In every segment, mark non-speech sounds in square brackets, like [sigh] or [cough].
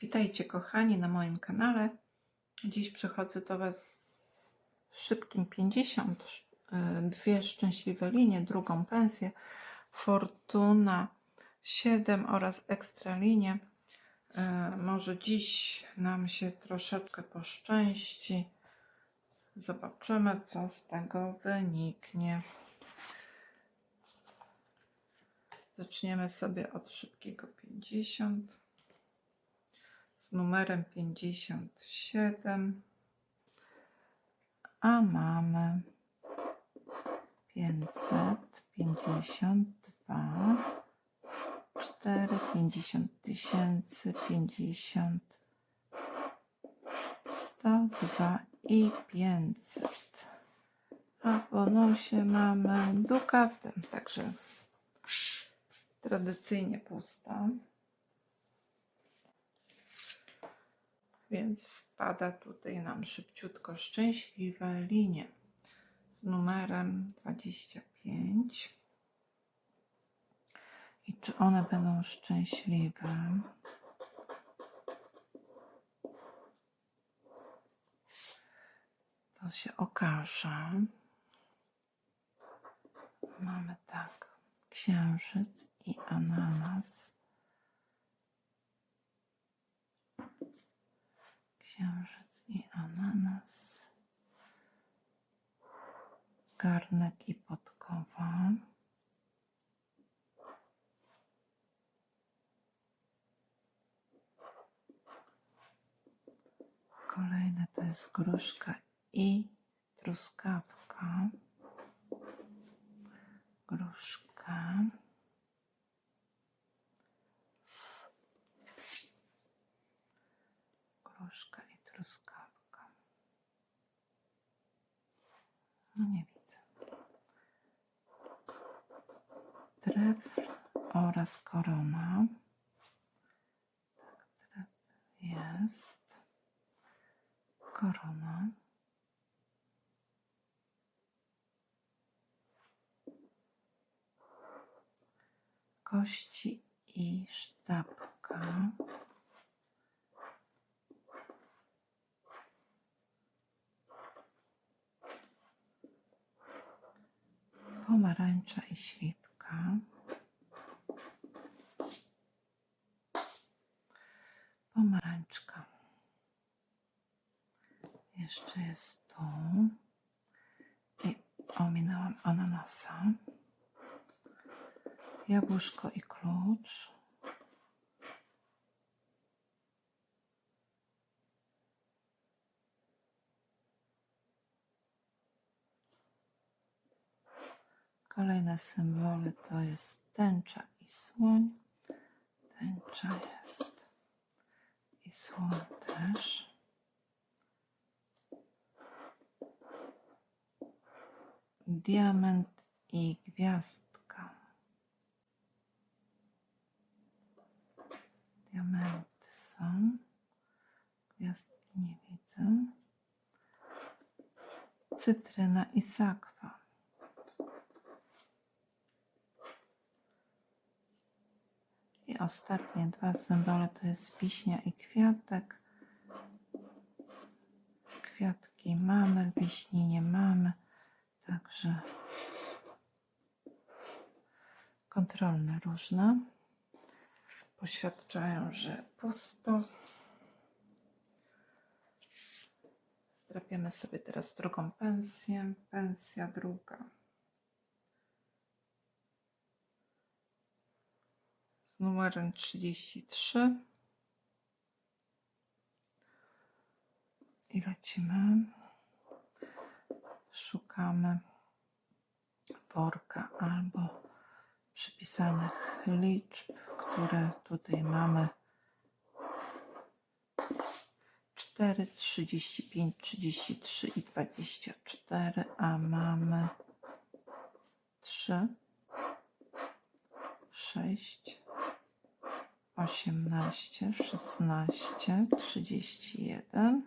Witajcie kochani na moim kanale. Dziś przychodzę do Was z szybkim 50, y, dwie szczęśliwe linie, drugą pensję, Fortuna 7 oraz ekstra linię. Y, Może dziś nam się troszeczkę poszczęści. Zobaczymy, co z tego wyniknie. Zaczniemy sobie od szybkiego 50 z numerem 57, a mamy 552, 4, 50 tysięcy, 50, 102 i 500. A w bonusie mamy dukatę, także tradycyjnie pusta. Więc wpada tutaj nam szybciutko szczęśliwe linie z numerem 25. I czy one będą szczęśliwe? To się okaże. Mamy tak, księżyc i ananas. Księżyc i ananas. Garnek i podkowa. Kolejne to jest gruszka i truskawka. Gruszka i truskawka. No nie widzę. Trefl oraz korona. Tak, trefl jest. Korona. Kości i sztabka. Pomarańcza i śliwka. Pomarańczka. Jeszcze jest tu. I ominęłam ananasa. Jabłuszko i klucz. Kolejne symbole to jest tęcza i słoń. Tęcza jest i słoń też. Diament i gwiazdka. Diamenty są. Gwiazdki nie widzę. Cytryna i sakwa. Ostatnie dwa symbole to jest wiśnia i kwiatek. Kwiatki mamy, wiśni nie mamy, także kontrolne różne poświadczają, że pusto. Zdrapiemy sobie teraz drugą pensję. Pensja druga. Z numerem 33 i lecimy. Szukamy worka albo przypisanych liczb, które tutaj mamy 4, 35, 33 i 24, a mamy 3, 6, 18, 16, 31,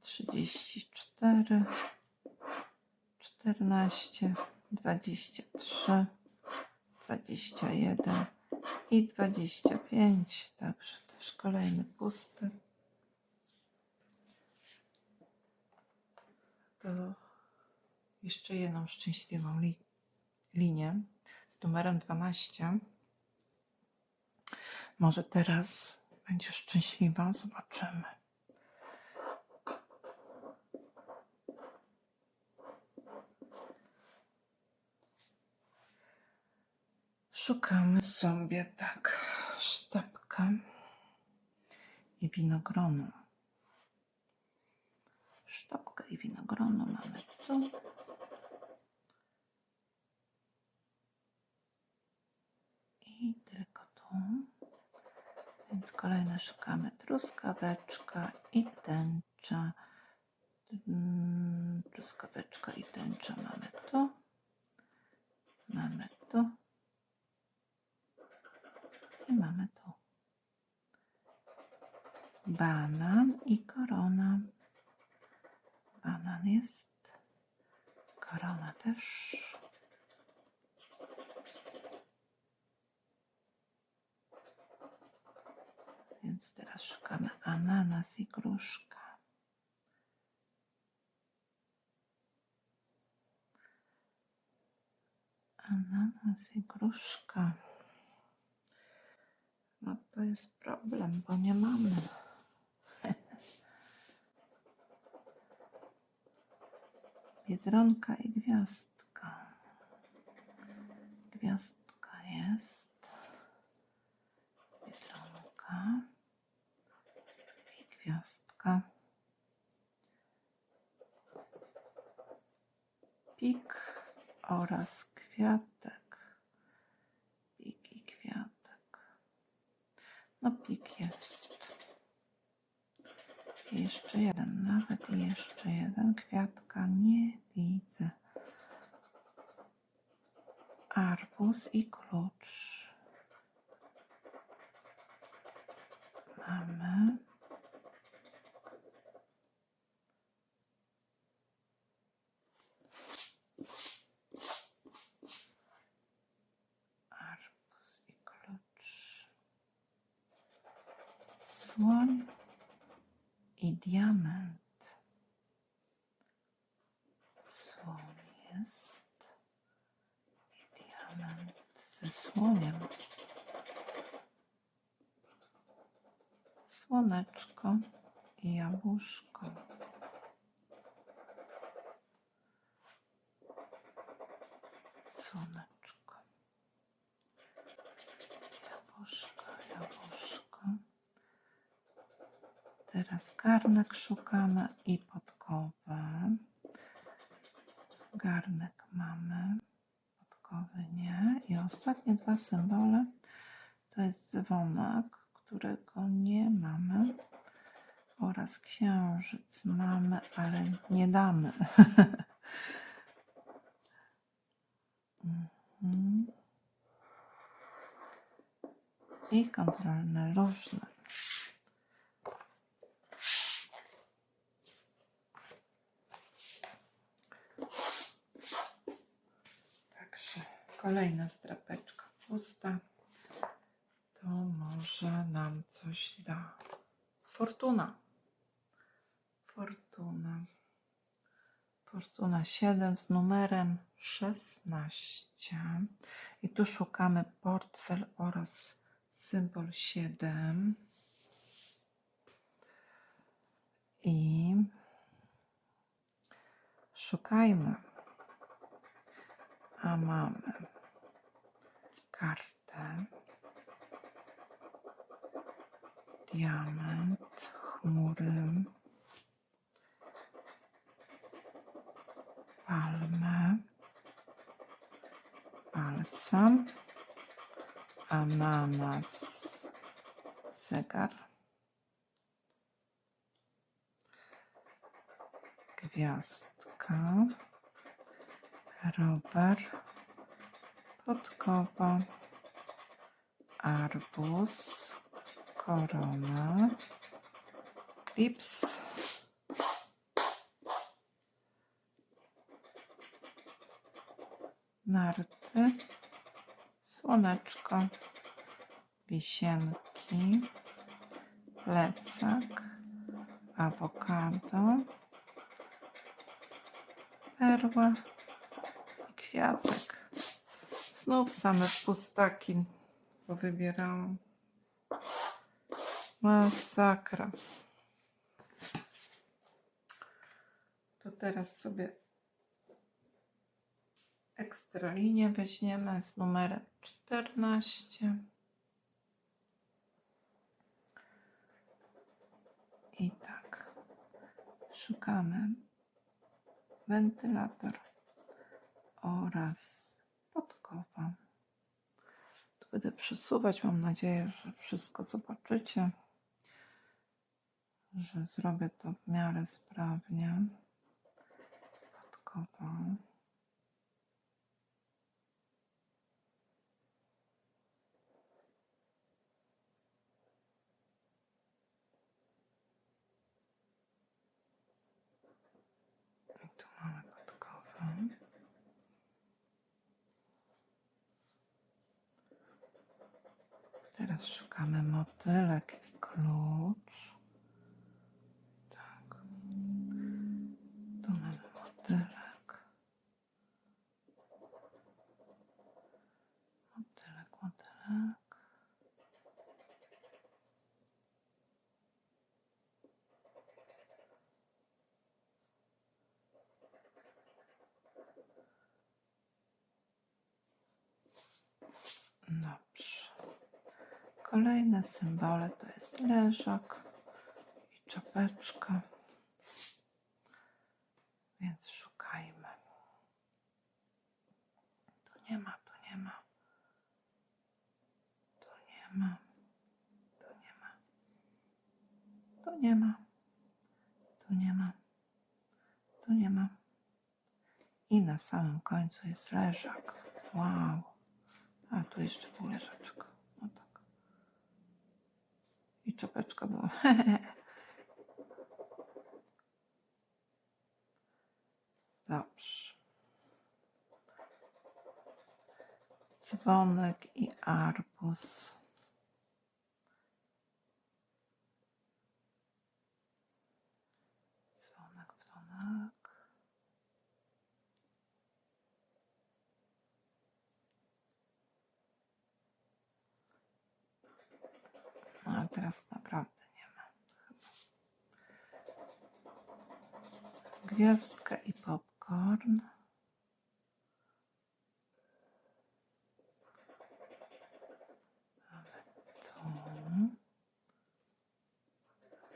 34, 14, 23, 21 i 25, także też kolejny pusty. To jeszcze jedną szczęśliwą li linię z numerem 12. Może teraz będzie szczęśliwa, zobaczymy. Szukamy sobie tak sztabkę i winogronu. Sztabkę i winogronu mamy tu. I tylko. Więc kolejne szukamy truskaweczka i tęcza. Mm, Truskaweczka i tęcza mamy tu. Mamy tu. I mamy tu. Banan i korona. Banan jest. Korona też. Więc teraz szukamy ananas i gruszka. Ananas i gruszka. No to jest problem, bo nie mamy. [laughs] Biedronka i gwiazdka. Gwiazdka jest. Biedronka gwiazdka. Pik oraz kwiatek. Pik i kwiatek. No pik jest. Jeszcze jeden, nawet jeszcze jeden. Kwiatka nie widzę. Arbuz i klucz. Mamy. Arbuz i klucz. Słoń i diament. Słoń jest i diament ze słoniem. Słoneczko i jabłuszko. Słoneczko. Jabłuszko, jabłuszko. Teraz garnek szukamy i podkowę. Garnek mamy, podkowy nie. I ostatnie dwa symbole to jest dzwonek, którego nie mamy. Oraz księżyc mamy, ale nie damy. [laughs] Mhm. I kontrolne różne. Także kolejna strapeczka pusta. To może nam coś da. Fortuna. Fortuna. Fortuna 7 z numerem 16. I tu szukamy portfel oraz symbol 7. I szukajmy. A mamy kartę, diament, chmury, palmę, balsam, ananas, zegar, gwiazdka, rower, podkowa, arbuz, korona, klips, narty, słoneczko wisienki, plecak, awokado, perła i kwiatek. Znów same pustaki powybierałam. Masakra. To teraz sobie ekstra linię weźmiemy z numerem 14. I tak. Szukamy wentylator oraz podkowa. Tu będę przesuwać. Mam nadzieję, że wszystko zobaczycie. Że zrobię to w miarę sprawnie. Podkowa. I tu mamy podkowę. Teraz szukamy motylek i klucz. Tak. Tu mamy motylek. Motylek, motylek. Dobrze. Kolejne symbole to jest leżak i czapeczka. Więc szukajmy. Tu nie ma, tu nie ma. Tu nie ma. Tu nie ma. Tu nie ma. Tu nie ma. Tu nie ma. I na samym końcu jest leżak. Wow. A tu jeszcze był leżaczek. I czapeczka była. [laughs] Dobrze. Dzwonek i arbuz. Dzwonek, dzwonek. No, ale teraz naprawdę nie ma. Chyba. Gwiazdka i popcorn. Mamy tu.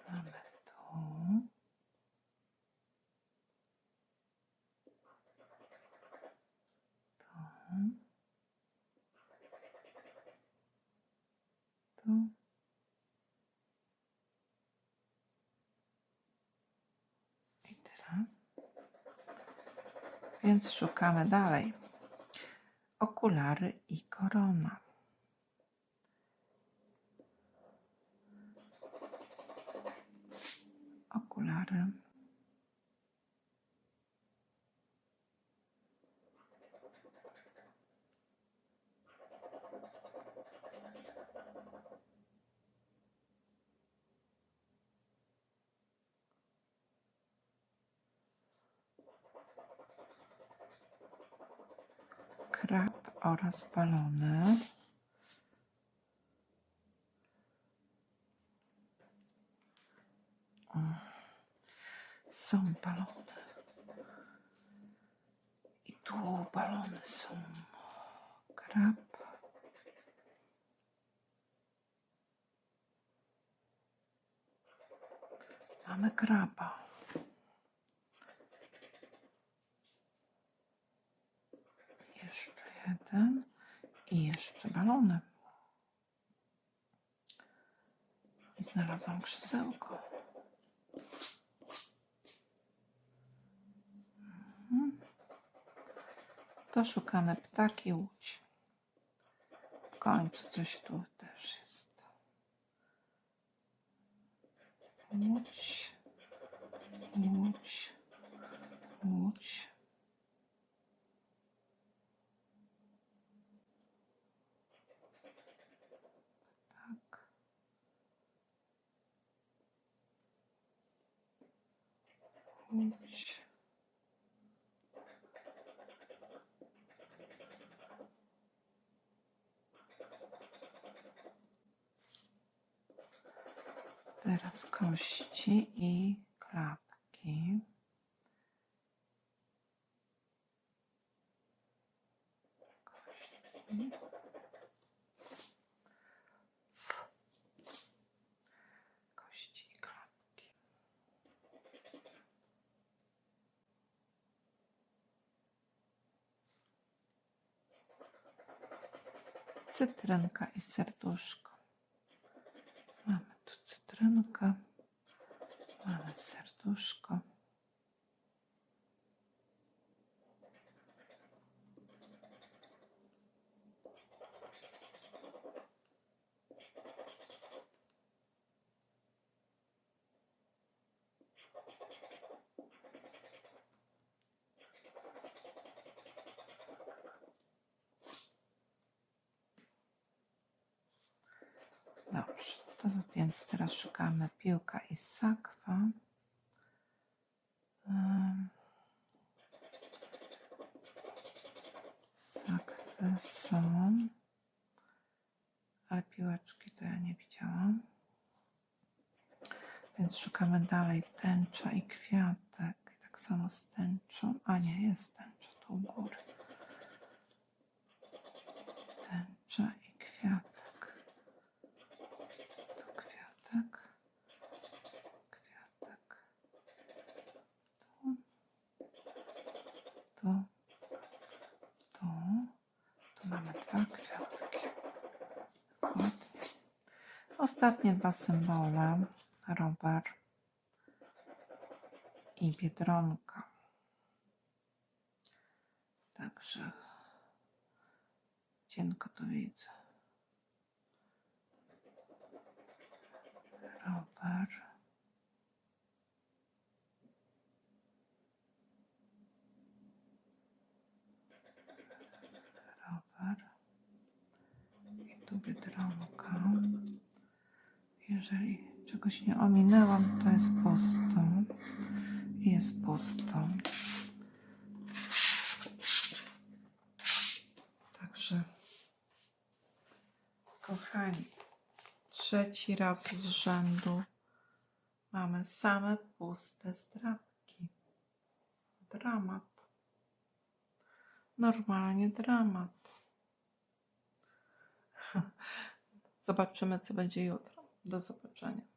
Mamy tu. Tu. Tu. I tyle. Więc szukamy dalej. Okulary i korona. Okulary. Krab oraz balony. Są balony. I tu balony są. Krab. Mamy kraba. Jeszcze jeden i jeszcze balony. I znalazłam krzesełko. Mhm. To szukamy ptaki łódź. W końcu coś tu też jest. Łódź, łódź, łódź. Pójdź. Teraz kości i klapki. Kości i klapki. Cytrynka i serduszko. Mamy tu cytrynkę, mamy serduszko. Dobrze, to więc szukamy piłka i sakwa. Sakwy są, ale piłeczki to ja nie widziałam. Więc szukamy dalej tęcza i kwiatek. Tak samo z tęczą. A nie, jest tęcza tu u góry. Tęcza i kwiatek. Tu kwiatek. Kwiatek. Tu. Tu. Tu. Tu mamy dwa kwiatki. Dokładnie. Ostatnie dwa symbole. Rower i biedronka. Także cienko to widzę. Rower. I tu biedronka. Jeżeli czegoś nie ominęłam, to jest pusto. Jest pusto. Także, kochani, trzeci raz z rzędu mamy same puste strapki. Dramat. Normalnie dramat. [laughs] Zobaczymy, co będzie jutro. Do zobaczenia.